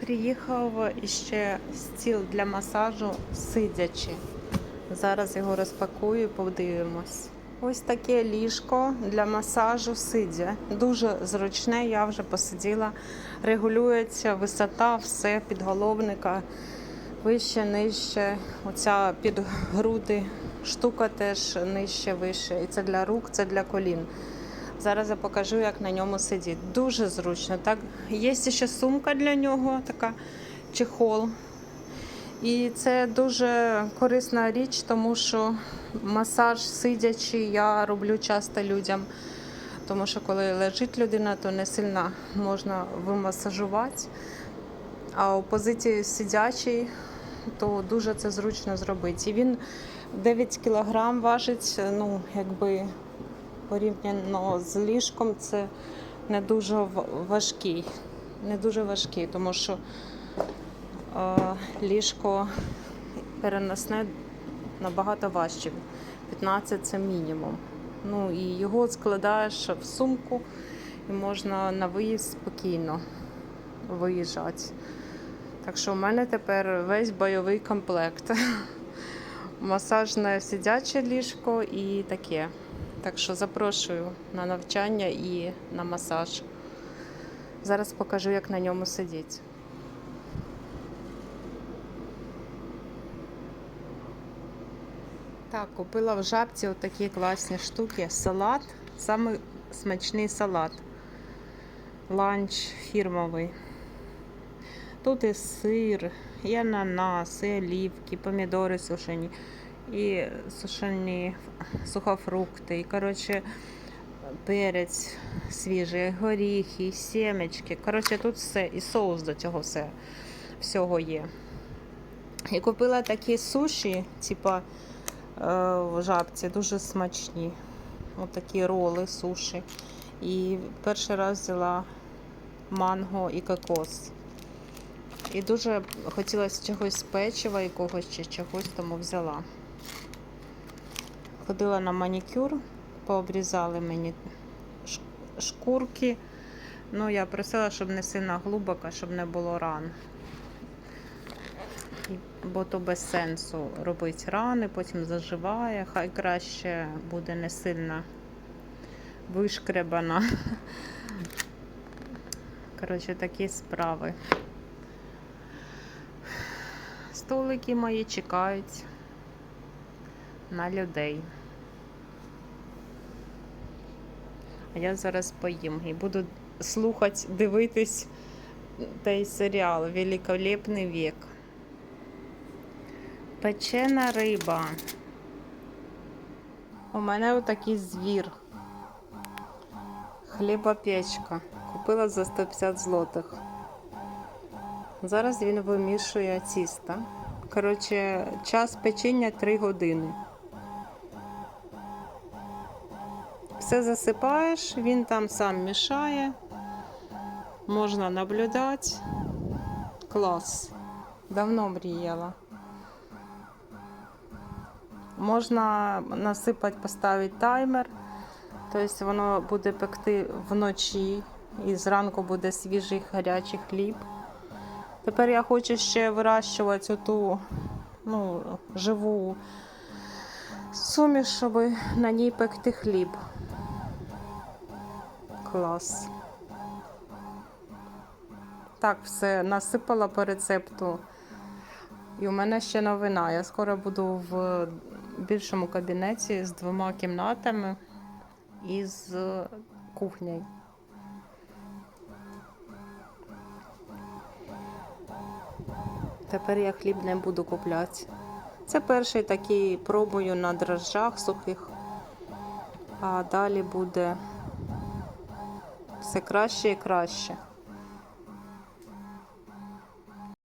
Приїхав іще стіл для масажу сидячи. Зараз його розпакую і подивимось. Ось таке ліжко для масажу сидя. Дуже зручне, я вже посиділа. Регулюється висота, все підголовника. Вище, нижче. Оця під груди штука теж нижче, вище. І це для рук, це для колін. Зараз я покажу, як на ньому сидіти. Дуже зручно. Так, є ще сумка для нього, така чехол. І це дуже корисна річ, тому що масаж сидячи я роблю часто людям. Тому що коли лежить людина, то не сильно можна вимасажувати. А у позиції сидячій, то дуже це зручно зробити. І він 9 кг важить, ну, якби порівняно з ліжком, це не дуже важкий. Не дуже важкий, тому що е, ліжко переносне набагато важче. 15 це мінімум. Ну і його складаєш в сумку і можна на виїзд спокійно виїжджати. Так що в мене тепер весь бойовий комплект. Масажне сидяче ліжко і таке. Так що запрошую на навчання і на масаж. Зараз покажу, як на ньому сидіти. Так, купила в жабці отакі класні штуки. Салат, саме смачний салат. Ланч фірмовий. Тут і сир, і ананас, і олівки, помідори сушені, і сушені сухофрукти, і коротше перець свіжий, горіхи, сімечки. Коротше, тут все, і соус до цього все, всього є. І купила такі суші, типа е, в жабці, дуже смачні. Ось такі роли, суші. І перший раз взяла манго і кокос. І дуже хотілося чогось печива якогось чи чогось, тому взяла. Ходила на манікюр, пообрізали мені шкурки. Ну, я просила, щоб не сильно глибоко, щоб не було ран. Бо то без сенсу робити рани, потім заживає. Хай краще буде не сильно вишкребана. Коротше, такі справи. Столики мої чекають на людей. А я зараз поїм і буду слухати, дивитись той серіал Великолепний вік. Печена риба. У мене отакий звір. Хлібопечка. Купила за 150 злотих. Зараз він вимішує тісто. Коротше, час печення 3 години. Все засипаєш, він там сам мішає. Можна наблюдати. Клас. Давно мріяла. Можна насипати, поставити таймер. Тобто воно буде пекти вночі і зранку буде свіжий гарячий хліб. Тепер я хочу ще вирощувати ту ну, живу суміш, щоб на ній пекти хліб. Клас. Так, все насипала по рецепту. І у мене ще новина. Я скоро буду в більшому кабінеті з двома кімнатами і з кухнею. Тепер я хліб не буду купляти. Це перший такий пробую на дрожжах сухих, а далі буде все краще і краще.